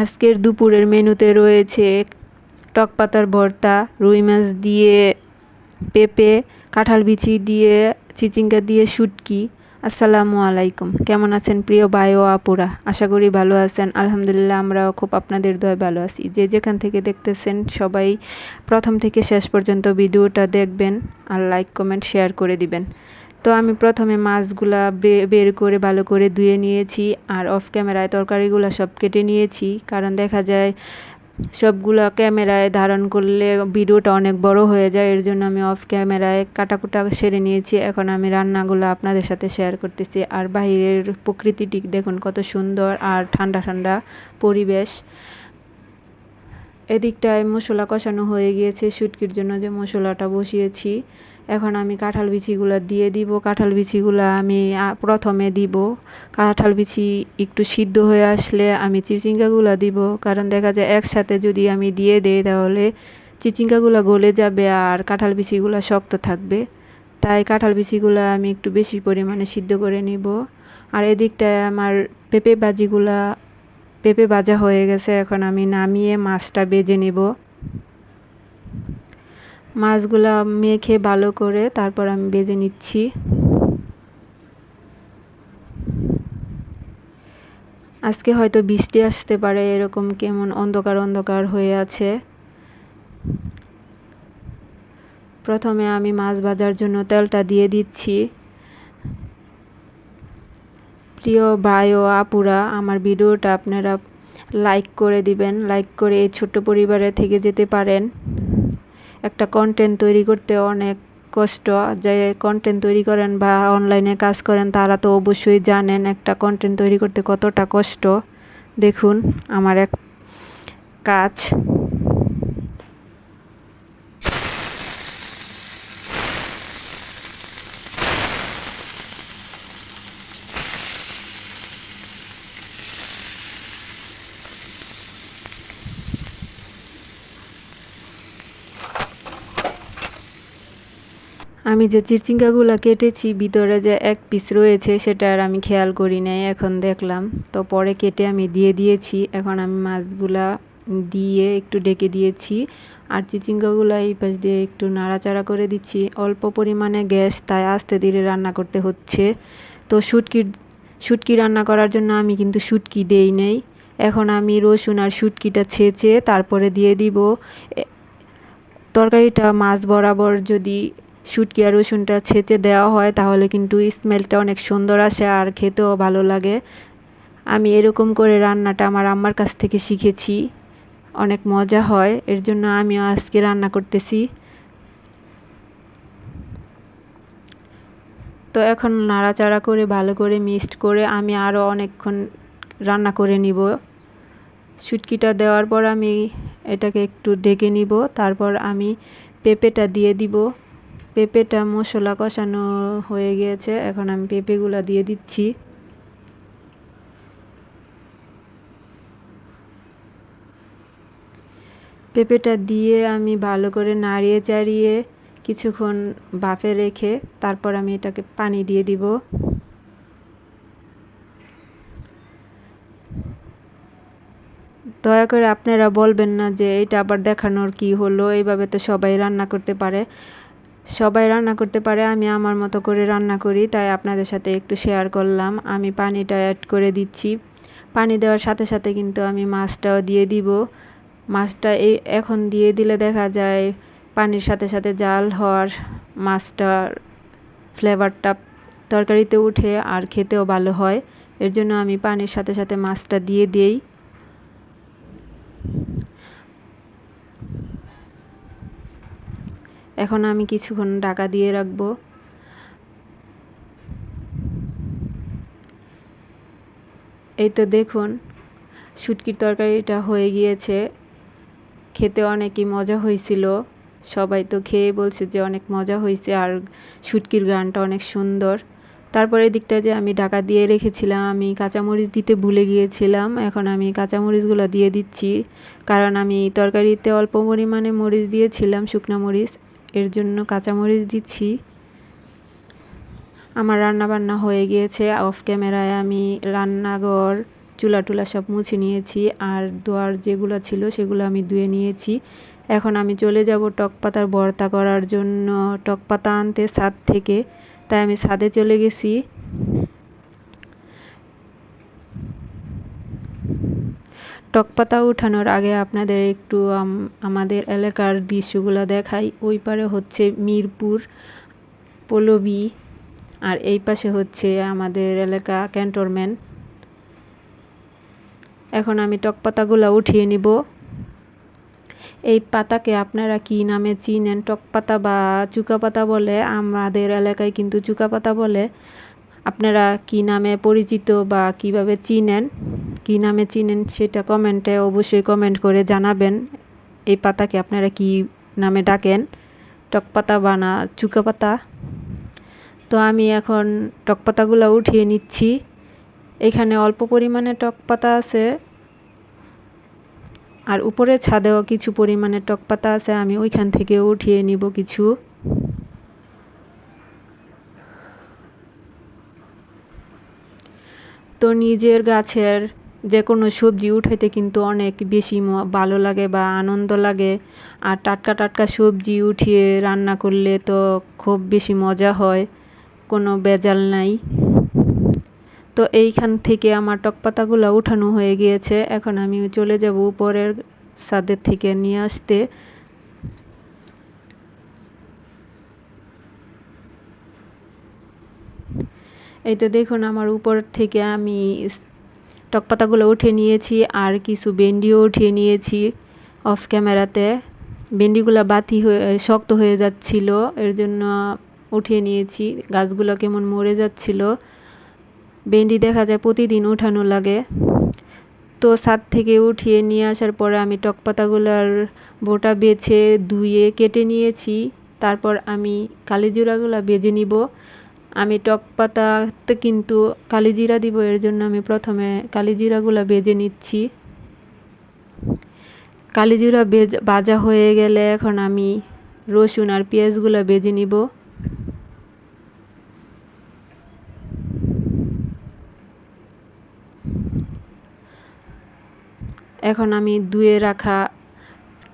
আজকের দুপুরের মেনুতে রয়েছে টক পাতার ভর্তা, রুই মাছ দিয়ে পেঁপে, কাঁঠাল বিচি দিয়ে চিচিঙ্গা দিয়ে শুটকি। আসসালামু আলাইকুম। কেমন আছেন প্রিয় ভাই ও আপুরা? আশা করি ভালো আছেন। আলহামদুলিল্লাহ, আমরাও খুব আপনাদের দয় ভালো আছি। যে যেখান থেকে দেখতেছেন সবাই প্রথম থেকে শেষ পর্যন্ত ভিডিওটা দেখবেন আর লাইক, কমেন্ট, শেয়ার করে দিবেন। তো আমি প্রথমে মাছগুলা বের করে ভালো করে ধুয়ে নিয়েছি আর অফ ক্যামেরায় তরকারিগুলো সব কেটে নিয়েছি। কারণ দেখা যায় সবগুলো ক্যামেরায় ধারণ করলে ভিডিওটা অনেক বড় হয়ে যায়, এর জন্য আমি অফ ক্যামেরায় কাটাকুটা সেরে নিয়েছি। এখন আমি রান্নাগুলো আপনাদের সাথে শেয়ার করতেছি। আর বাহিরের প্রকৃতিটি দেখুন কত সুন্দর আর ঠান্ডা ঠান্ডা পরিবেশ। এদিকটায় মশলা কষানো হয়ে গিয়েছে, শুটকির জন্য যে মশলাটা বসিয়েছি। এখন আমি কাঁঠাল বিচিগুলো দিয়ে দিব। কাঁঠাল বিচিগুলো আমি প্রথমে দিব। কাঁঠাল বিচি একটু সিদ্ধ হয়ে আসলে আমি চিচিঙ্গাগুলো দিব। কারণ দেখা যায় একসাথে যদি আমি দিয়ে দেই তাহলে চিচিঙ্গাগুলো গলে যাবে আর কাঁঠাল বিচিগুলো শক্ত থাকবে। তাই কাঁঠাল বিচিগুলো আমি একটু বেশি পরিমাণে সিদ্ধ করে নিব। আর এদিকটায় আমার পেঁপে ভাজিগুলা, পেঁপে ভাজা হয়ে গেছে। এখন আমি নামিয়ে মাছটা বেজে নিব। মাছগুলা মেখে ভালো করে তারপর আমি বেজে নিচ্ছি। আজকে হয়তো বৃষ্টি আসতে পারে, এরকম কেমন অন্ধকার অন্ধকার হয়ে আছে। প্রথমে আমি মাছ ভাজার জন্য তেলটা দিয়ে দিচ্ছি। প্রিয় ভাই ও আপুরা, আমার ভিডিওটা আপনারা লাইক করে দিবেন, লাইক করে এই ছোট্ট পরিবারে থেকে যেতে পারেন। একটা কন্টেন্ট তৈরি করতে অনেক কষ্ট। যে কন্টেন্ট তৈরি করেন বা অনলাইনে কাজ করেন, তারা তো অবশ্যই জানেন একটা কন্টেন্ট তৈরি করতে কতটা কষ্ট। দেখুন, আমার এক কাজ। আমি যে চিরচিঙ্গাগুলো কেটেছি, ভিতরে যে এক পিস রয়েছে, সেটা আর আমি খেয়াল করি নাই, এখন দেখলাম। তো পরে কেটে আমি দিয়ে দিয়েছি, এখন আমি মাছগুলা দিয়ে একটু ডেকে দিয়েছি। আর চিচিঙ্গাগুলো এই পাশ দিয়ে একটু নাড়াচাড়া করে দিচ্ছি। অল্প পরিমাণে গ্যাস, তাই আস্তে ধীরে রান্না করতে হচ্ছে। তো শুটকির শুটকি রান্না করার জন্য আমি কিন্তু শুটকি দেই নেই। এখন আমি রসুন আর শুটকিটা ছেঁচে তারপরে দিয়ে দিব। তরকারিটা মাছ বরাবর যদি শুটকি আর রসুনটা ছেঁচে দেওয়া হয়, তাহলে কিন্তু স্মেলটা অনেক সুন্দর আসে আর খেতেও ভালো লাগে। আমি এরকম করে রান্নাটা আমার আম্মার কাছ থেকে শিখেছি। অনেক মজা হয়, এর জন্য আমিও আজকে রান্না করতেছি। তো এখন নাড়াচাড়া করে, ভালো করে মিক্সড করে আমি আরও অনেকক্ষণ রান্না করে নিব। শুটকিটা দেওয়ার পর আমি এটাকে একটু ডেকে নিব, তারপর আমি পেঁপেটা দিয়ে দিব। পেঁপেটা মশলা কষানো হয়ে গিয়েছে। এখন আমি পেঁপেগুলো দিয়ে দিচ্ছি। পেঁপেটা দিয়ে আমি ভালো করে নাড়িয়ে চাড়িয়ে কিছুক্ষণ বাফে রেখে তারপর আমি এটাকে পানি দিয়ে দিব। দয়া করে আপনারা বলবেন না যে এটা আবার দেখানোর কি হলো? এইভাবে তো সবাই রান্না করতে পারে। সবাই রান্না করতে পারে, আমি আমার মতো করে রান্না করি, তাই আপনাদের সাথে একটু শেয়ার করলাম। আমি পানিটা অ্যাড করে দিচ্ছি। পানি দেওয়ার সাথে সাথে কিন্তু আমি মাছটাও দিয়ে দিব। মাছটা এই এখন দিয়ে দিলে দেখা যায় পানির সাথে সাথে জাল হওয়ার মাছটার ফ্লেভারটা তরকারিতে উঠে আর খেতেও ভালো হয়। এর জন্য আমি পানির সাথে সাথে মাছটা দিয়ে দিই। এখন আমি কিছুক্ষণ ঢাকা দিয়ে রাখব। এই তো দেখুন, শুটকির তরকারিটা হয়ে গিয়েছে। খেতে অনেকই মজা হয়েছিল। সবাই তো খেয়ে বলছে যে অনেক মজা হয়েছে আর শুটকির গানটা অনেক সুন্দর। তারপরে দিকটা যে আমি ঢাকা দিয়ে রেখেছিলাম, আমি কাঁচামরিচ দিতে ভুলে গিয়েছিলাম। এখন আমি কাঁচামরিচগুলো দিয়ে দিচ্ছি। কারণ আমি তরকারিতে অল্প পরিমাণে মরিচ দিয়েছিলাম, শুকনা মরিচ। এর জন্য কাঁচামরিচ দিচ্ছি। আমার রান্না বান্না হয়ে গিয়েছে। অফ ক্যামেরায় আমি রান্নাঘর চুলা টুলা সব মুছে নিয়েছি আর দোয়ার যেগুলো ছিল সেগুলো আমি ধুয়ে নিয়েছি। এখন আমি চলে যাব টক পাতার ভর্তা করার জন্য। টক পাতা আনতে ছাদ থেকে, তাই আমি ছাদে চলে গেছি। টক পাতা উঠানোর আগে আপনাদের একটু আমাদের এলাকার দৃশ্যগুলো দেখাই। ওই পারে হচ্ছে মিরপুর, পল্লবী, আর এই পাশে হচ্ছে আমাদের এলাকা ক্যান্টনমেন্ট। এখন আমি টক পাতাগুলো উঠিয়ে নিব। এই পাতাকে আপনারা কি নামে চিনেন? টক পাতা বা চুকা পাতা বলে? আমাদের এলাকায় কিন্তু চুকা পাতা বলে। আপনারা কি নামে পরিচিত বা কীভাবে চিনেন? কি নামে চিনেন সেটা কমেন্টে অবশ্যই কমেন্ট করে জানাবেন। এই পাতাকে আপনারা কি নামে ডাকেন? টক পাতা বা না চুকা পাতা? তো আমি এখন টক পাতাগুলো উঠিয়ে নিচ্ছি। এখানে অল্প পরিমাণে টক পাতা আছে। আর উপরে ছাদেও কিছু পরিমাণে টক পাতা আছে। আমি ওইখান থেকে উঠিয়ে নিব কিছু। তো নিজের গাছের যে কোনো সবজি উঠাইতে কিন্তু অনেক বেশি ভালো লাগে বা আনন্দ লাগে। আর টাটকা টাটকা সবজি উঠিয়ে রান্না করলে তো খুব বেশি মজা হয়, কোনো বেজাল নাই। তো এইখান থেকে আমার টক পাতাগুলো উঠানো হয়ে গিয়েছে, এখন আমি চলে যাব উপরের ছাদের থেকে নিয়ে আসতে। এই তো দেখুন, আমার উপর থেকে আমি টক পাতাগুলো উঠে নিয়েছি, আর কিছু ভেন্ডিও উঠিয়ে নিয়েছি অফ ক্যামেরাতে ভেন্ডিগুলো বাতি হয়ে, শক্ত হয়ে যাচ্ছিল, এর জন্য উঠিয়ে নিয়েছি। গাছগুলো কেমন মরে যাচ্ছিল। ভেন্ডি দেখা যায় প্রতিদিন উঠানো লাগে। তো ছাদ থেকে উঠিয়ে নিয়ে আসার পরে আমি টক পাতাগুলোর বোটা বেছে ধুয়ে কেটে নিয়েছি। তারপর আমি কালিজিরাগুলো বেজে নিব। আমি টক পাতাতে কিন্তু কালিজিরা দিব, এর জন্য আমি প্রথমে কালিজিরাগুলো বেজে নিচ্ছি। কালিজিরা বেজ, ভাজা হয়ে গেলে এখন আমি রসুন আর পেঁয়াজগুলো বেজে নিব। এখন আমি ধুয়ে রাখা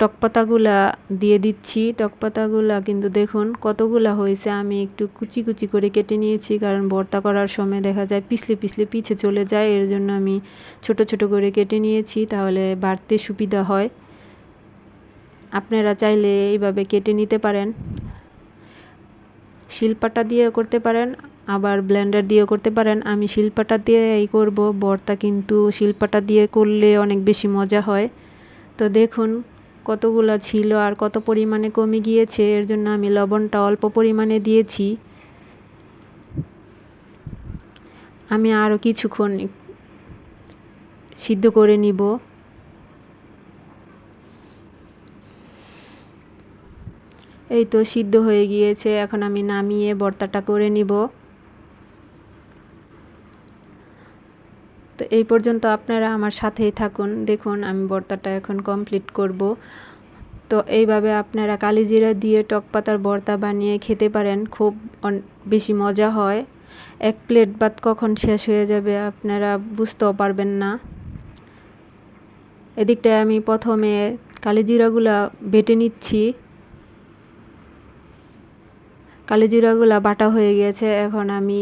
টক পাতাগুলা দিয়ে দিচ্ছি। টক পাতাগুলা কিন্তু দেখুন কতগুলা হয়েছে। আমি একটু কুচি কুচি করে কেটে নিয়েছি কারণ ভর্তা করার সময় দেখা যায় পিছলে পিছলে পিছে চলে যায়। এর জন্য আমি ছোট ছোট করে কেটে নিয়েছি তাহলে বাড়তে সুবিধা হয়। আপনারা চাইলে এইভাবে কেটে নিতে পারেন। শিলপাটা দিয়ে করতে পারেন, আবার ব্লেন্ডার দিয়েও করতে পারেন। আমি শিলপাটা দিয়ে এই করব। ভর্তা কিন্তু শিলপাটা দিয়ে করলে অনেক বেশি মজা হয়। তো দেখুন কতগুলো ছিল আর কত পরিমাণে কমে গিয়েছে, এর জন্য আমি লবণটা অল্প পরিমাণে দিয়েছি। আমি আরও কিছুক্ষণ সিদ্ধ করে নিব। এই তো সিদ্ধ হয়ে গিয়েছে, এখন আমি নামিয়ে ভর্তাটা করে নিব। তো এই পর্যন্ত আপনারা আমার সাথেই থাকুন। দেখুন, আমি বর্তাটা এখন কমপ্লিট করব। তো এইভাবে আপনারা কালিজিরা দিয়ে টক পাতার ভর্তা বানিয়ে খেতে পারেন। খুব বেশি মজা হয়। এক প্লেট ভাত কখন শেষ হয়ে যাবে আপনারা বুঝতেও পারবেন না। এদিকটায় আমি প্রথমে কালিজিরাগুলা বেটে নিচ্ছি। কালিজিরাগুলা বাটা হয়ে গেছে। এখন আমি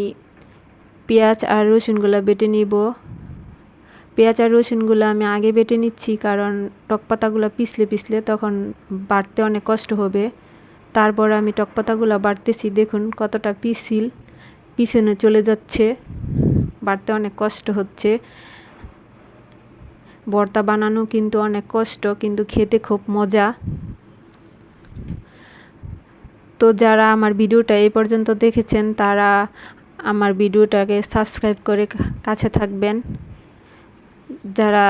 পেঁয়াজ আর রসুনগুলো বেটে নিব। পেঁয়াজ আর রসুনগুলো আমি আগে বেটে নিচ্ছি, কারণ টক পাতাগুলো পিছলে পিছলে তখন বাড়তে অনেক কষ্ট হবে। তারপর আমি টক পাতাগুলো বাটতেছি দেখুন কতটা পিছিল, পিছনে চলে যাচ্ছে, বাড়তে অনেক কষ্ট হচ্ছে। ভর্তা বানানো কিন্তু অনেক কষ্ট, কিন্তু খেতে খুব মজা। তো যারা আমার ভিডিওটা এই পর্যন্ত দেখেছেন, তারা আমার ভিডিওটাকে সাবস্ক্রাইব করে কাছে থাকবেন। যারা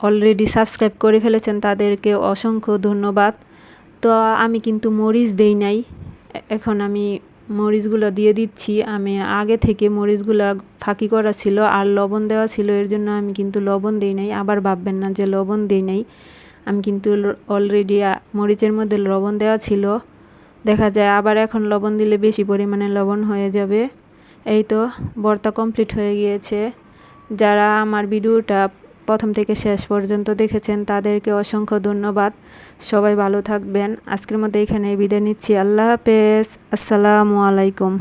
অলরেডি সাবস্ক্রাইব করে ফেলেছেন, তাদেরকে অসংখ্য ধন্যবাদ। তো আমি কিন্তু মরিচ দেই নাই। এখন আমি মরিচগুলো দিয়ে দিচ্ছি। আমি আগে থেকে মরিচগুলো ফাঁকি করা ছিল আর লবণ দেওয়া ছিল, এর জন্য আমি কিন্তু লবণ দিই নাই। আবার ভাববেন না যে লবণ দিই নাই। আমি কিন্তু অলরেডি মরিচের মধ্যে লবণ দেওয়া ছিল। দেখা যায় আবার এখন লবণ দিলে বেশি পরিমাণে লবণ হয়ে যাবে। এই তো বর্তা কমপ্লিট হয়ে গিয়েছে। যারা আমার ভিডিওটা প্রথম থেকে শেষ পর্যন্ত দেখেছেন, তাদেরকে অসংখ্য ধন্যবাদ। সবাই ভালো থাকবেন। আজকের মতো এখানে বিদায় নিচ্ছি। আল্লাহ হাফেজ। আসসালামু আলাইকুম।